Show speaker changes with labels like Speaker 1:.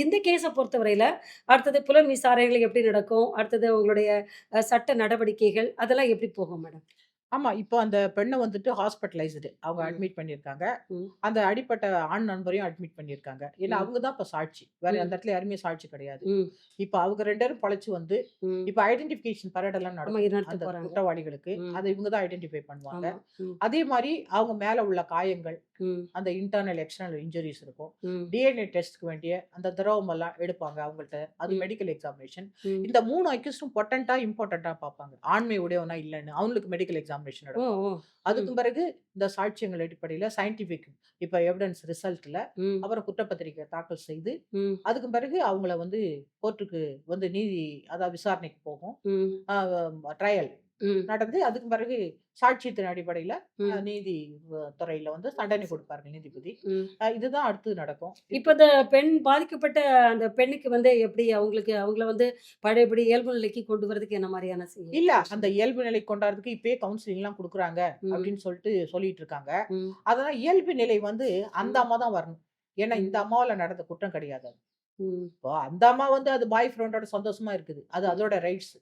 Speaker 1: இந்த கேஸ பொறுத்தவரையில, அடுத்தது புலன் விசாரணைகள் எப்படி நடக்கும்? அடுத்தது உங்களுடைய சட்ட நடவடிக்கைகள் அதெல்லாம் எப்படி போகும் மேடம்?
Speaker 2: ஆமா. இப்போ அந்த பெண்ண வந்துட்டு ஹாஸ்பிட்டலைஸ்டு. அவங்க. அட்மிட் பண்ணியிருக்காங்க. அந்த அடிப்பட்ட ஆண் நண்பரையும் அட்மிட் பண்ணியிருக்காங்க. ஏன்னா. அவங்க தான் இப்ப சாட்சி. வேற. அந்த இடத்துல யாருமே சாட்சி கிடையாது. இப்ப அவங்க 2 பேரும் பொழச்சு வந்து. இப்ப ஐடென்டிஃபிகேஷன் பரேட் எல்லாம். நடக்கும். குற்றவாளிகளுக்கு. அத இவங்க தான் ஐடென்டிஃபை பண்ணுவாங்க. அதே மாரி அவங்க மேல உள்ள காயங்கள். அந்த இன்டர்னல், எக்ஸ்டர்னல் இன்ஜுரீஸ் இருக்கும். டிஎன்ஏ டெஸ்ட்க்கு வேண்டிய அந்த திரவம் எல்லாம் எடுப்பாங்க அவங்கள்ட்ட. அது. Medical examination. இந்த 3 அக்யூஸ்டும் பொட்டன்ட்டா, இம்பார்ட்டன்ட்டா பார்ப்பாங்க. ஆண்மை உடையவனா இல்லன்னு. அவங்களுக்கு மெடிக்கல் எக்ஸாமினேஷன்
Speaker 1: ஓ!
Speaker 2: நடக்கும்.
Speaker 1: ஓ! ம்.
Speaker 2: அதுக்கும் பிறகு இந்த சாட்சியங்கள் அடிப்படையில சயின்டிஃபிக் இப்ப எவிடன்ஸ் ரிசல்ட்ல. அப்புறம் குற்றப்பத்திரிக்கை தாக்கல் செய்து,
Speaker 1: ம்.
Speaker 2: அதுக்கும் பிறகு அவங்கள வந்து கோர்ட்டுக்கு வந்து நீதி அதாவது விசாரணைக்கு போகும். ட்ரையல். நடந்து அதுக்கும் பிறகு சாட்சியத்தின் அடிப்படையில. நீதி துறையில வந்து தண்டனை கொடுப்பார்கள் நீதிபதி. இதுதான் அடுத்தது நடக்கும்.
Speaker 1: இப்ப இந்த பெண் பாதிக்கப்பட்ட அந்த பெண்ணுக்கு வந்து எப்படி அவங்களுக்கு அவங்கள வந்து பழையபடி இயல்பு நிலைக்கு கொண்டு வரதுக்கு என்ன செய்ய
Speaker 2: இல்ல. அந்த இயல்பு நிலை கொண்டாடுறதுக்கு இப்பயே கவுன்சிலிங்லாம் குடுக்குறாங்க
Speaker 1: ம்.
Speaker 2: அப்படின்னு சொல்லிட்டு சொல்லிட்டு இருக்காங்க. அதனால இயல்பு நிலை வந்து அந்த. அம்மா தான் வரணும். ஏன்னா இந்த. அம்மாவால நடந்த குற்றம் கிடையாது. இப்போ அந்த அம்மா வந்து அது பாய் ஃப்ரெண்டோட சந்தோஷமா இருக்குது. அது. அதோட ரைட்ஸ்.